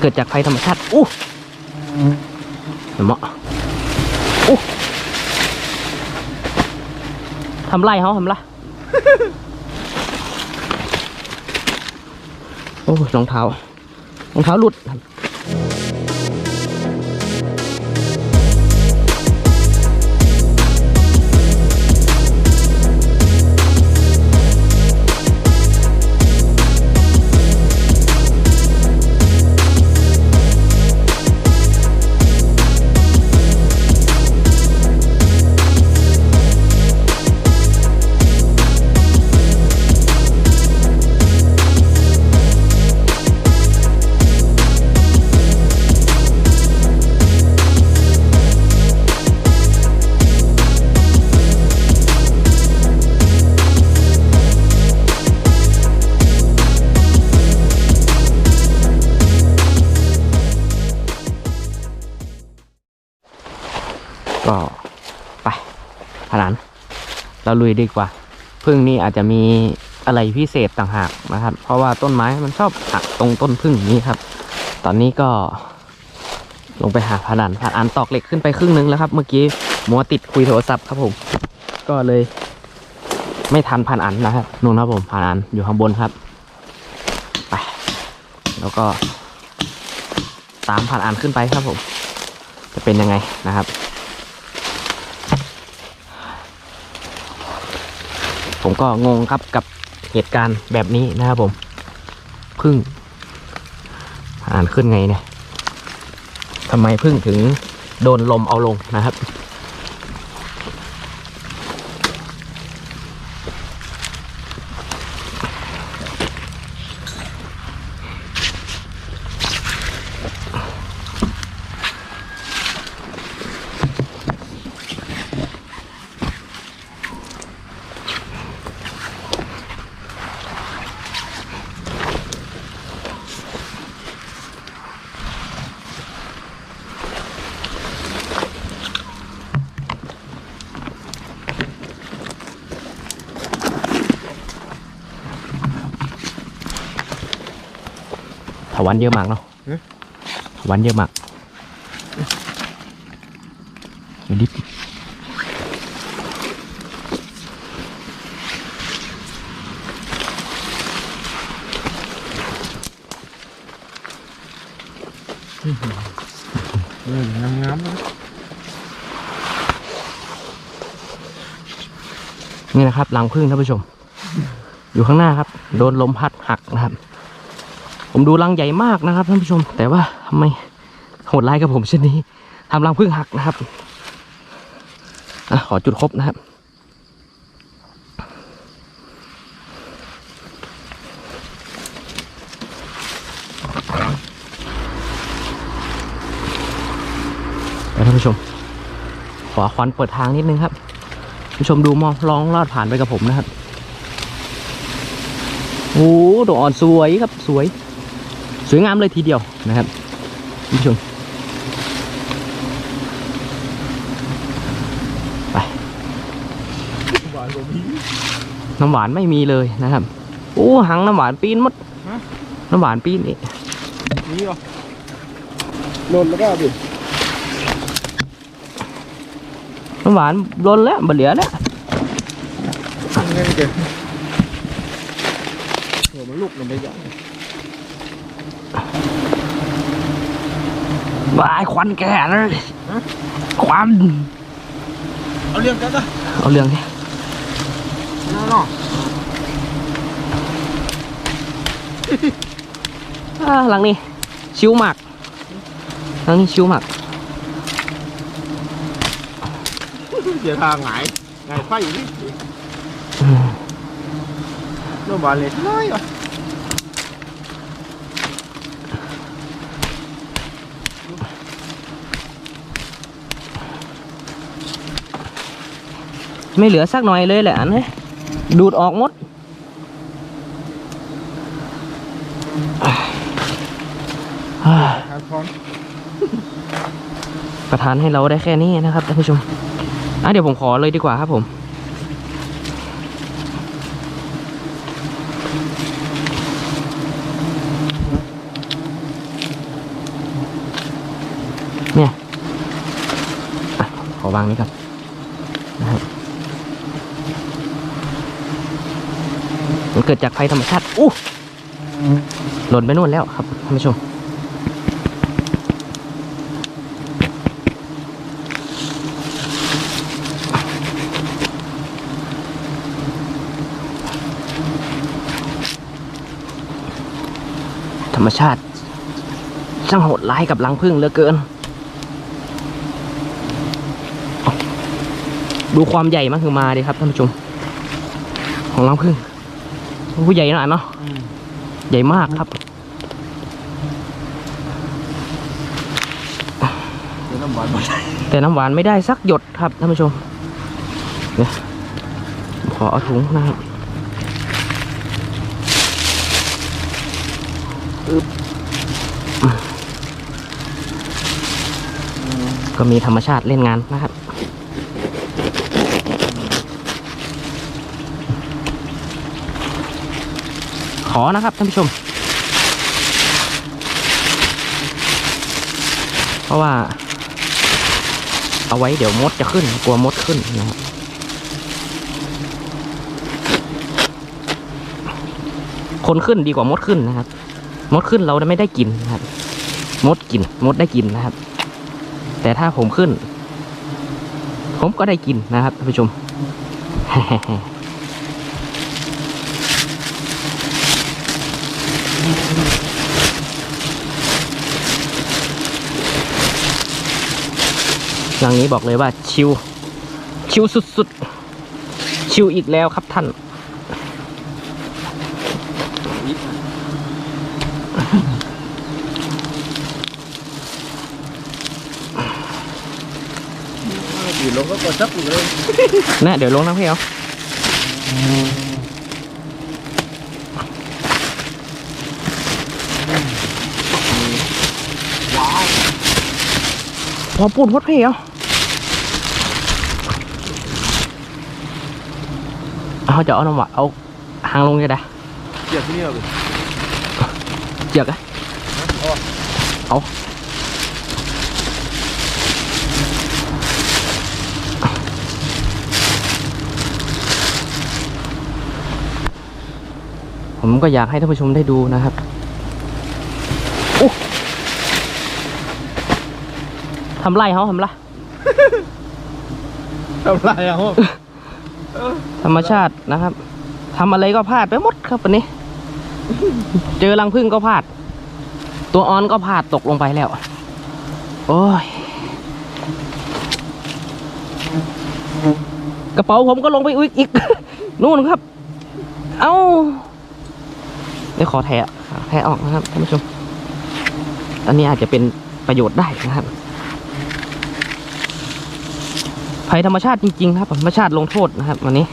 เกิดจากไฟธรรมชาติอู้เหมาะอู้ทำไรเขาทำไรโอ้ยรองเท้ารองเท้าหลุด เราลุยดีกว่าพึ่งนี่อาจจะมีอะไรพิเศษต่างหากนะครับ เพราะว่าต้นไม้มันชอบหักตรงต้นพึ่งนี้ครับ ตอนนี้ก็ลงไปหาผนันผนันตอกเหล็กขึ้นไปครึ่งนึงแล้วครับ เมื่อกี้มัวติดคุยโทรศัพท์ครับผม ก็เลย ไม่ทันผ่านอันนะครับนู่นครับผมผ่านอันอยู่ข้างบนครับไปแล้วก็ตามผ่านอันขึ้นไปครับผม จะเป็นยังไงนะครับ ผมก็งงครับกับเหตุการณ์แบบนี้นะครับผมพึ่ง อ่านขึ้นไงเนี่ยทำไมพึ่งถึงโดนลมเอาลงนะครับ ถาวันเยอะมากเนาะฮะถาวันเยอะมากเดี๋ยวดิบเอองามงามๆนะนี่นะครับรังพึ่งท่านผู้ชม อยู่ข้างหน้าครับ โดนลมพัดหักนะครับ ผมดูรังใหญ่มากนะครับท่านผู้ชม แต่ว่าทำไมโหดร้ายกับผมเช่นนี้ทำรังพึ่งหักนะครับอขอจุดครบนะครับ ท่านผู้ชมขอควันเปิดทางนิดนึงครับผู้ชมดูมองลองลอดผ่านไปกับผมนะครับ โอ้โหดอกอ่อนสวยครับสวย สวยงามเลยทีเดียวนะครับผู้ชมไปหวานกว่ามีน้ำหวานไม่มีเลยนะครับโอ้หังน้ำหวานปีนหมดฮะน้ำหวานปีนนี่มีเหรอหล่นแล้วก็ดิน้ำหวานล้นแล้วบะเหลือแล้วยังไงเด็กโหมันลุกลงไปอย่าง วายควันแก่เลยควันเอาเรื่องกันนะเอาเรื่องนี้น้องอ่าหลังนี้ ชิวมากหลังนี้ชิวมากเดี๋ยวทางหงายหงายไฟอยู่นี่โรงพยาบาลเล็กน้อยวะ ไม่เหลือสักหน่อยเลยแหละอันนี้ดูดออกหมด ประทานให้เราได้แค่นี้นะครับท่านผู้ชมเดี๋ยวผมขอเลยดีกว่าครับผมเนี่ยขอวางนี้ก่อน มันเกิดจากภัยธรรมชาติอู้หล่นไปนู่นแล้วครับท่านผู้ชมธรรมชาติช่างโหดร้ายกับรังพึ่งเหลือเกิน ดูความใหญ่มันคือมาดิครับท่านผู้ชม ของรังพึ่ง ผู้ใหญ่หน่อยเนาะใหญ่มากครับเดี๋ยวน้ำหวานหมดแต่น้ำหวานไม่ได้สักหยดครับท่านผู้ชมเดี๋ยวขอเอาถุงนะครับอึ๊บก็มีธรรมชาติเล่นงานนะครับ ขอนะครับท่านผู้ชม เพราะว่า เอาไว้เดี๋ยวมดจะขึ้น กลัวมดขึ้นนะครับคนขึ้นดีกว่ามดขึ้นนะครับ มดขึ้นเราไม่ได้กินนะครับ มดกิน มดได้กินนะครับ แต่ถ้าผมขึ้น ผมก็ได้กินนะครับท่านผู้ชม หลังนี้บอกเลยว่าชิว ชิวสุดๆ ชิวอีกแล้วครับท่าน อยู่ลงก็กดซับอยู่เลยนะเดี๋ยวลงน้ำพี่เอาพอปูนพดพี่เอา เอาจะเอาน้ำหวานเอาหางลงจะได้เกี่ยวที่นี่เราเลยเจือกอะเอาผมก็อยากให้ท่านผู้ชมได้ดูนะครับโอ้ทำไรเขาทำไรทำไรอะโห ธรรมชาตินะครับทำอะไรก็พลาดไปหมดครับวันนี้ เจอรังผึ้งก็พลาด ตัวออนก็พลาดตกลงไปแล้ว โอ้ย กระเป๋าผมก็ลงไปอีกนู่นครับ เอ้าเดี๋ยวขอแทะแทะออกนะครับท่านผู้ชม อันนี้อาจจะเป็นประโยชน์ได้นะครับภัยธรรมชาติจริงๆครับธรรมชาติลงโทษนะครับ วันนี้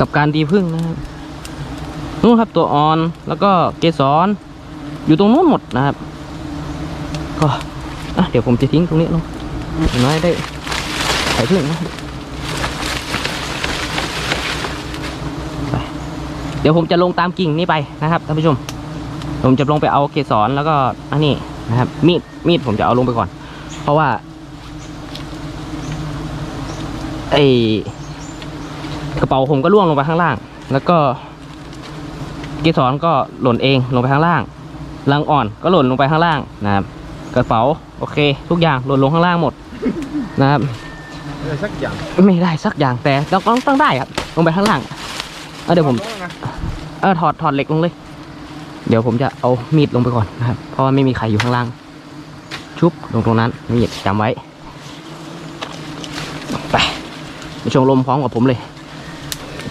กับการดีพึ่งนะครับนู่นครับตัวอ่อนแล้วก็เกสรอยู่ตรงนู้นหมดนะครับ ก็อะเดี๋ยวผมจะทิ้งตรงนี้ลงอย่างน้อยได้ไข่พึ่งนะเดี๋ยวผมจะลงตามกิ่งนี้ไปนะครับท่านผู้ชม ผมจะลงไปเอาเกสรแล้วก็อันนี้นะครับ มีดมีดผมจะเอาลงไปก่อน เพราะว่าไอ กระเป๋าผมก็ล่วงลงไปข้างล่าง แล้วก็เกสรก็หล่นเองลงไปข้างล่างลังอ่อนก็หล่นลงไปข้างล่างนะครับ กระเป๋าโอเค ทุกอย่างหล่นลงข้างล่างหมดนะครับอะไรสักอย่างไม่ได้สักอย่างแต่เราก็ต้องได้ครับลงไปข้างล่างเอาเดี๋ยวผมลงนะเออถอดถอดเหล็กลงเลย เดี๋ยวผมจะเอามีดลงไปก่อนนะครับ เพราะว่าไม่มีใครอยู่ข้างล่าง ชุบลงตรงนั้นมีดจำไว้ไปไปชงลมพร้อมกับผมเลย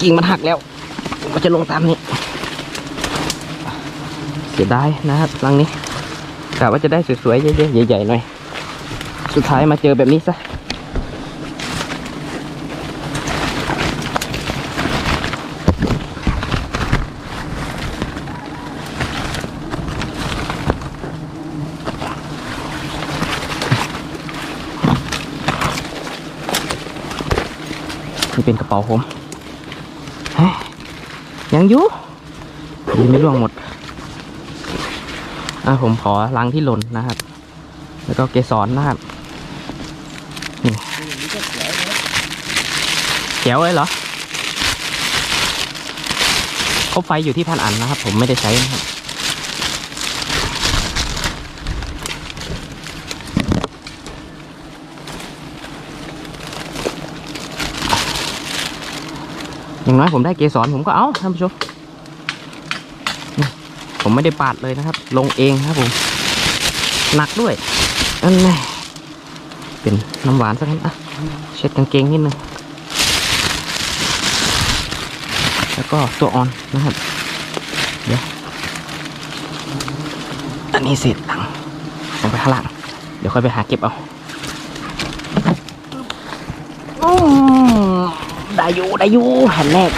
กิ่งมันหักแล้วผมก็จะลงตามนี้เสียดายนะครับรังนี้กะว่าจะได้สวยๆเยอะๆใหญ่ๆหน่อย สุดท้ายมาเจอแบบนี้ซะนี่เป็นกระเป๋าผมเฮ้ ยังอยู่ดีไม่ร่วงหมด อะผมขอล้างที่หล่นนะครับ แล้วก็เกสรนนะครับนี่แก้วเลยเหรอคบไฟอยู่ที่พันอันนะครับ ผมไม่ได้ใช้นะครับ อย่างน้อยผมได้เกสรผมก็เอาท่านผู้ชมผมไม่ได้ปาดเลยนะครับ ลงเองครับผมหนักด้วยอันนี้เป็นน้ำหวานสักนิดอะเช็ดกางเกงนิดนึงแล้วก็ตัวอ่อนนะครับ เดี๋ยว อันนี้เศษตังค์ลงไปข้างล่าง เดี๋ยวค่อยไปหาเก็บเอาอืม ได้อยู่ได้อยู่แผ่นแรก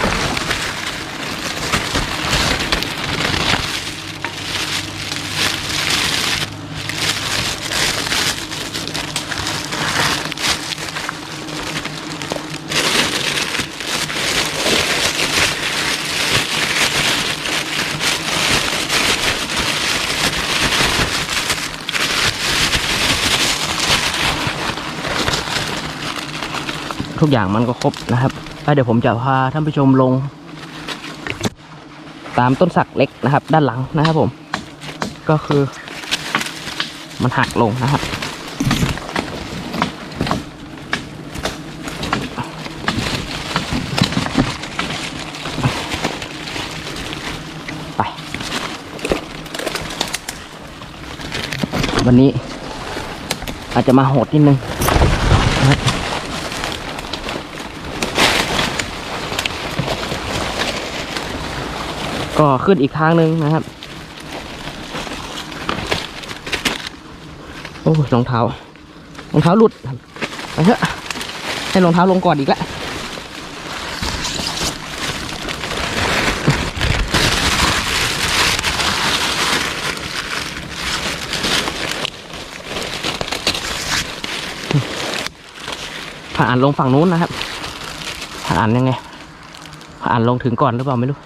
ทุกอย่างมันก็ครบนะครับ เดี๋ยวผมจะพาท่านผู้ชมลง ตามต้นสักเล็กนะครับ ด้านหลังนะครับผม ก็คือ มันหักลงนะครับไปวันนี้อาจจะมาโหดนิดนึง ก็ขึ้นอีกทางหนึ่งนะครับ โอ้รองเท้ารองเท้าหลุดไปเถอะให้รองเท้าลงก่อนอีกแล้วผ่านลงฝั่งนู้นนะครับ ผ่านยังไง ผ่านลงถึงก่อนหรือเปล่าไม่รู้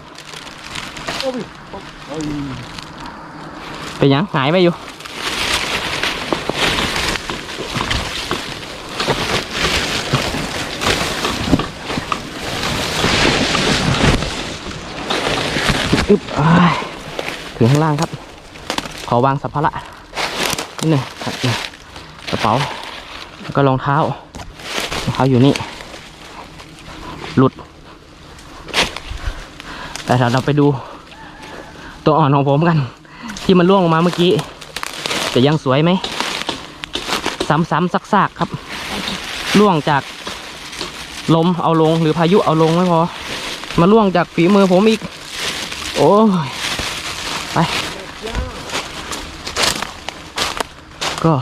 เป็นยังหายไปอยู่อึ๊บถึงข้างล่างครับ ขอวางสัมภาระนิดหนึ่งกระเป๋า แล้วก็รองเท้ารองเท้าอยู่นี่ หลุด แต่เราไปดู ตัวอ่อนของผมกัน ที่มันล่วงลงมาเมื่อกี้ จะยังสวยไหม ซ้ำๆซากๆครับ ล่วงจากลมเอาลงหรือพายุเอาลงไม่พอ มาล่วงจากฝีมือผมอีก โอ้ย ไป ก็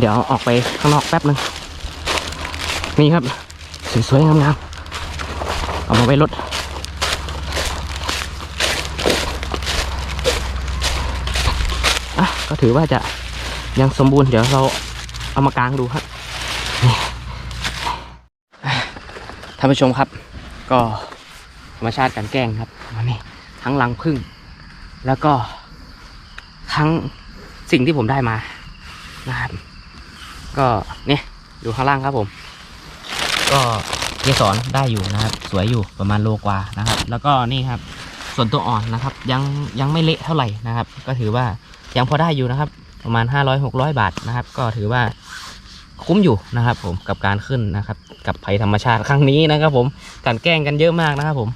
เดี๋ยวออกไปข้างนอกแป๊บหนึ่งนี่ครับ สวยๆงามๆเอามาไว้รถ อะ ก็ถือว่าจะยังสมบูรณ์เดี๋ยวเราเอามากางดูครับนี่ท่านผู้ชมครับ ก็ธรรมชาติการแกล้งครับมานี่ทั้งรังผึ้งแล้วก็ทั้งสิ่งที่ผมได้มานะครับก็เนี่ยดูข้างล่างครับผม ก็เกสรได้อยู่นะครับ สวยอยู่ประมาณโลกว่านะครับ แล้วก็นี่ครับ ส่วนตัวอ่อนนะครับ ยังยังไม่เละเท่าไหร่นะครับ ก็ถือว่า ยังพอได้อยู่นะครับ ประมาณ 500 600 บาทนะครับ ก็ถือว่าคุ้มอยู่นะครับ ผมกับการขึ้นนะครับ กับภัยธรรมชาติครั้งนี้นะครับ ผมการแกล้งกันเยอะมากนะครับ ผม